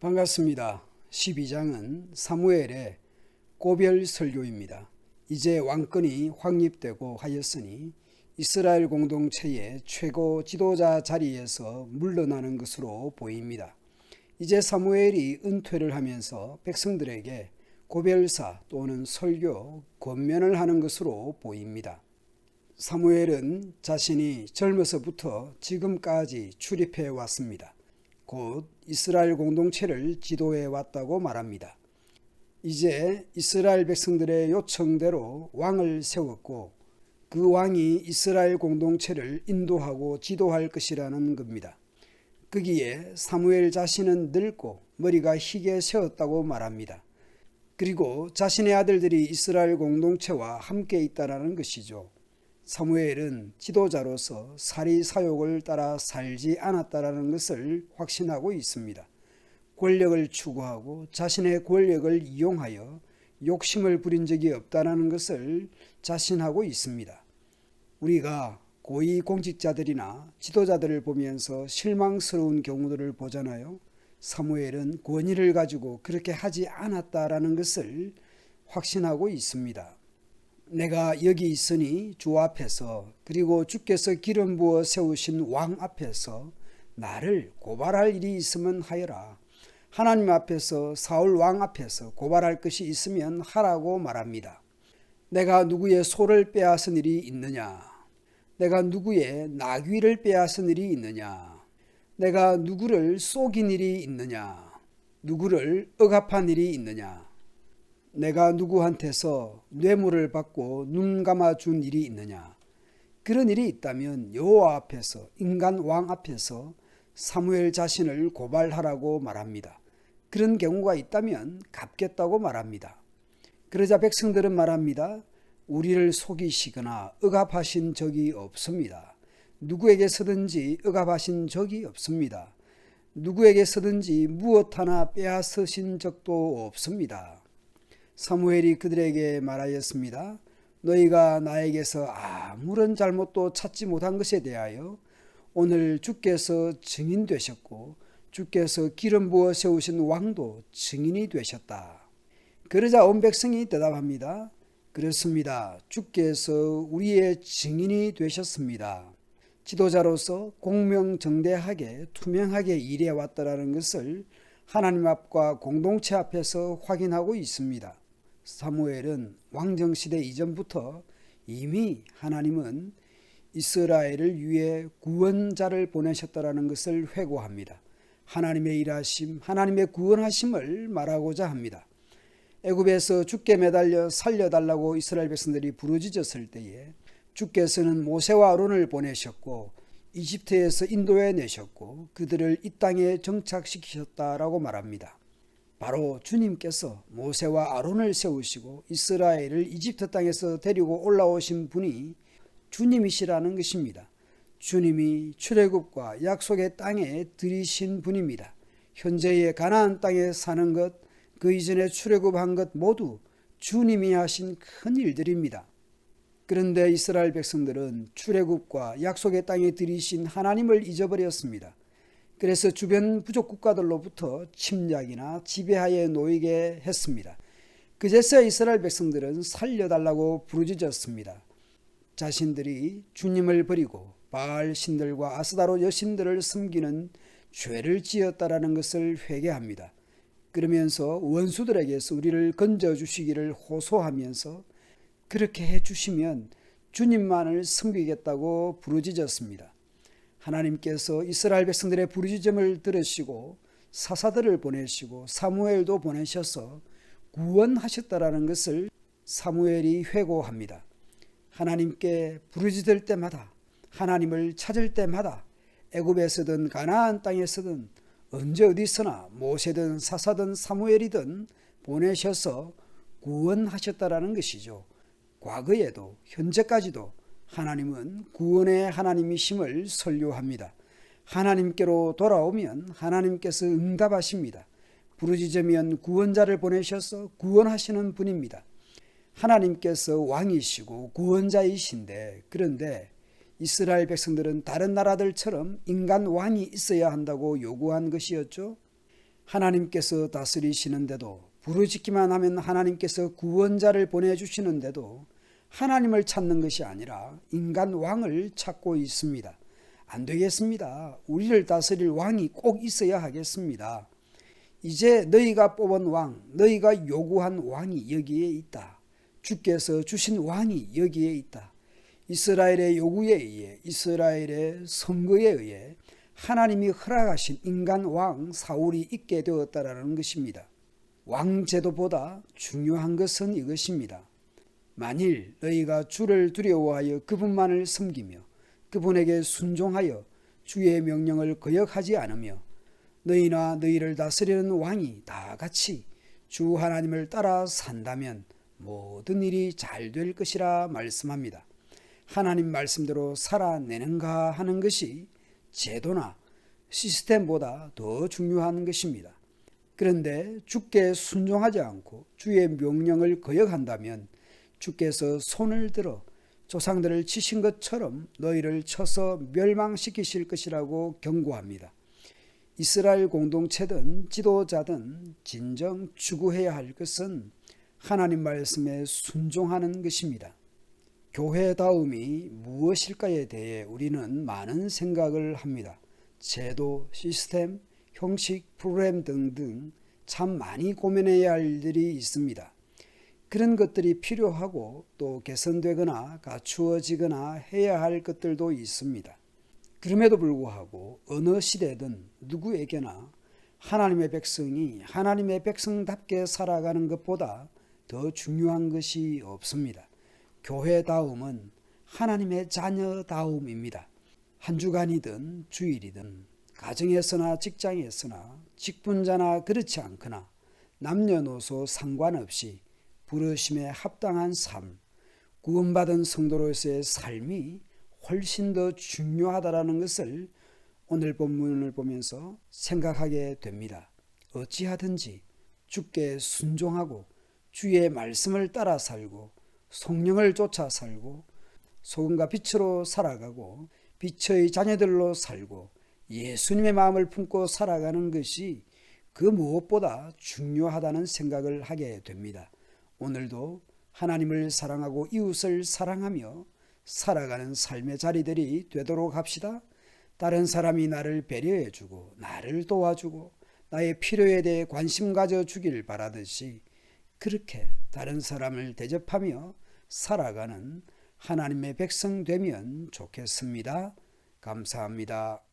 반갑습니다. 12장은 사무엘의 고별 설교입니다. 이제 왕권이 확립되고 하였으니 이스라엘 공동체의 최고 지도자 자리에서 물러나는 것으로 보입니다. 이제 사무엘이 은퇴를 하면서 백성들에게 고별사 또는 설교, 권면을 하는 것으로 보입니다. 사무엘은 자신이 젊어서부터 지금까지 출입해 왔습니다. 곧 이스라엘 공동체를 지도해 왔다고 말합니다. 이제 이스라엘 백성들의 요청대로 왕을 세웠고 그 왕이 이스라엘 공동체를 인도하고 지도할 것이라는 겁니다. 거기에 사무엘 자신은 늙고 머리가 희게 세웠다고 말합니다. 그리고 자신의 아들들이 이스라엘 공동체와 함께 있다라는 것이죠. 사무엘은 지도자로서 사리 사욕을 따라 살지 않았다라는 것을 확신하고 있습니다. 권력을 추구하고 자신의 권력을 이용하여 욕심을 부린 적이 없다라는 것을 자신하고 있습니다. 우리가 고위 공직자들이나 지도자들을 보면서 실망스러운 경우들을 보잖아요. 사무엘은 권위를 가지고 그렇게 하지 않았다라는 것을 확신하고 있습니다. 내가 여기 있으니 주 앞에서 그리고 주께서 기름 부어 세우신 왕 앞에서 나를 고발할 일이 있으면 하여라. 하나님 앞에서 사울 왕 앞에서 고발할 것이 있으면 하라고 말합니다. 내가 누구의 소를 빼앗은 일이 있느냐? 내가 누구의 나귀를 빼앗은 일이 있느냐? 내가 누구를 속인 일이 있느냐? 누구를 억압한 일이 있느냐? 내가 누구한테서 뇌물을 받고 눈 감아 준 일이 있느냐? 그런 일이 있다면 여호와 앞에서 인간 왕 앞에서 사무엘 자신을 고발하라고 말합니다. 그런 경우가 있다면 갚겠다고 말합니다. 그러자 백성들은 말합니다. 우리를 속이시거나 억압하신 적이 없습니다. 누구에게서든지 억압하신 적이 없습니다. 누구에게서든지 무엇 하나 빼앗으신 적도 없습니다. 사무엘이 그들에게 말하였습니다. 너희가 나에게서 아무런 잘못도 찾지 못한 것에 대하여 오늘 주께서 증인 되셨고 주께서 기름 부어 세우신 왕도 증인이 되셨다. 그러자 온 백성이 대답합니다. 그렇습니다. 주께서 우리의 증인이 되셨습니다. 지도자로서 공명정대하게 투명하게 일해 왔다라는 것을 하나님 앞과 공동체 앞에서 확인하고 있습니다. 사무엘은 왕정 시대 이전부터 이미 하나님은 이스라엘을 위해 구원자를 보내셨다라는 것을 회고합니다. 하나님의 일하심, 하나님의 구원하심을 말하고자 합니다. 애굽에서 죽게 매달려 살려달라고 이스라엘 백성들이 부르짖었을 때에 주께서는 모세와 아론을 보내셨고 이집트에서 인도해 내셨고 그들을 이 땅에 정착시키셨다라고 말합니다. 바로 주님께서 모세와 아론을 세우시고 이스라엘을 이집트 땅에서 데리고 올라오신 분이 주님이시라는 것입니다. 주님이 출애굽과 약속의 땅에 들이신 분입니다. 현재의 가나안 땅에 사는 것, 그 이전에 출애굽한 것 모두 주님이 하신 큰 일들입니다. 그런데 이스라엘 백성들은 출애굽과 약속의 땅에 들이신 하나님을 잊어버렸습니다. 그래서 주변 부족 국가들로부터 침략이나 지배하에 놓이게 했습니다. 그제서 이스라엘 백성들은 살려달라고 부르짖었습니다. 자신들이 주님을 버리고 바알 신들과 아스다로 여신들을 섬기는 죄를 지었다라는 것을 회개합니다. 그러면서 원수들에게서 우리를 건져 주시기를 호소하면서 그렇게 해 주시면 주님만을 섬기겠다고 부르짖었습니다. 하나님께서 이스라엘 백성들의 부르짖음을 들으시고 사사들을 보내시고 사무엘도 보내셔서 구원하셨다라는 것을 사무엘이 회고합니다. 하나님께 부르짖을 때마다 하나님을 찾을 때마다 애굽에서든 가나안 땅에서든 언제 어디서나 모세든 사사든 사무엘이든 보내셔서 구원하셨다라는 것이죠. 과거에도 현재까지도 하나님은 구원의 하나님이심을 설교합니다. 하나님께로 돌아오면 하나님께서 응답하십니다. 부르짖으면 구원자를 보내셔서 구원하시는 분입니다. 하나님께서 왕이시고 구원자이신데 그런데 이스라엘 백성들은 다른 나라들처럼 인간 왕이 있어야 한다고 요구한 것이었죠. 하나님께서 다스리시는데도 부르짖기만 하면 하나님께서 구원자를 보내주시는데도 하나님을 찾는 것이 아니라 인간 왕을 찾고 있습니다. 안 되겠습니다. 우리를 다스릴 왕이 꼭 있어야 하겠습니다. 이제 너희가 뽑은 왕, 너희가 요구한 왕이 여기에 있다. 주께서 주신 왕이 여기에 있다. 이스라엘의 요구에 의해 이스라엘의 선거에 의해 하나님이 허락하신 인간 왕 사울이 있게 되었다라는 것입니다. 왕 제도보다 중요한 것은 이것입니다. 만일 너희가 주를 두려워하여 그분만을 섬기며 그분에게 순종하여 주의 명령을 거역하지 않으며 너희나 너희를 다스리는 왕이 다 같이 주 하나님을 따라 산다면 모든 일이 잘 될 것이라 말씀합니다. 하나님 말씀대로 살아내는가 하는 것이 제도나 시스템보다 더 중요한 것입니다. 그런데 주께 순종하지 않고 주의 명령을 거역한다면 주께서 손을 들어 조상들을 치신 것처럼 너희를 쳐서 멸망시키실 것이라고 경고합니다. 이스라엘 공동체든 지도자든 진정 추구해야 할 것은 하나님 말씀에 순종하는 것입니다. 교회다움이 무엇일까에 대해 우리는 많은 생각을 합니다. 제도, 시스템, 형식, 프로그램 등등 참 많이 고민해야 할 일들이 있습니다. 그런 것들이 필요하고 또 개선되거나 갖추어지거나 해야 할 것들도 있습니다. 그럼에도 불구하고 어느 시대든 누구에게나 하나님의 백성이 하나님의 백성답게 살아가는 것보다 더 중요한 것이 없습니다. 교회다움은 하나님의 자녀다움입니다. 한 주간이든 주일이든 가정에서나 직장에서나 직분자나 그렇지 않거나 남녀노소 상관없이 부르심에 합당한 삶, 구원받은 성도로서의 삶이 훨씬 더 중요하다라는 것을 오늘 본문을 보면서 생각하게 됩니다. 어찌하든지 주께 순종하고 주의 말씀을 따라 살고 성령을 쫓아 살고 소금과 빛으로 살아가고 빛의 자녀들로 살고 예수님의 마음을 품고 살아가는 것이 그 무엇보다 중요하다는 생각을 하게 됩니다. 오늘도 하나님을 사랑하고 이웃을 사랑하며 살아가는 삶의 자리들이 되도록 합시다. 다른 사람이 나를 배려해 주고 나를 도와주고 나의 필요에 대해 관심 가져 주길 바라듯이 그렇게 다른 사람을 대접하며 살아가는 하나님의 백성 되면 좋겠습니다. 감사합니다.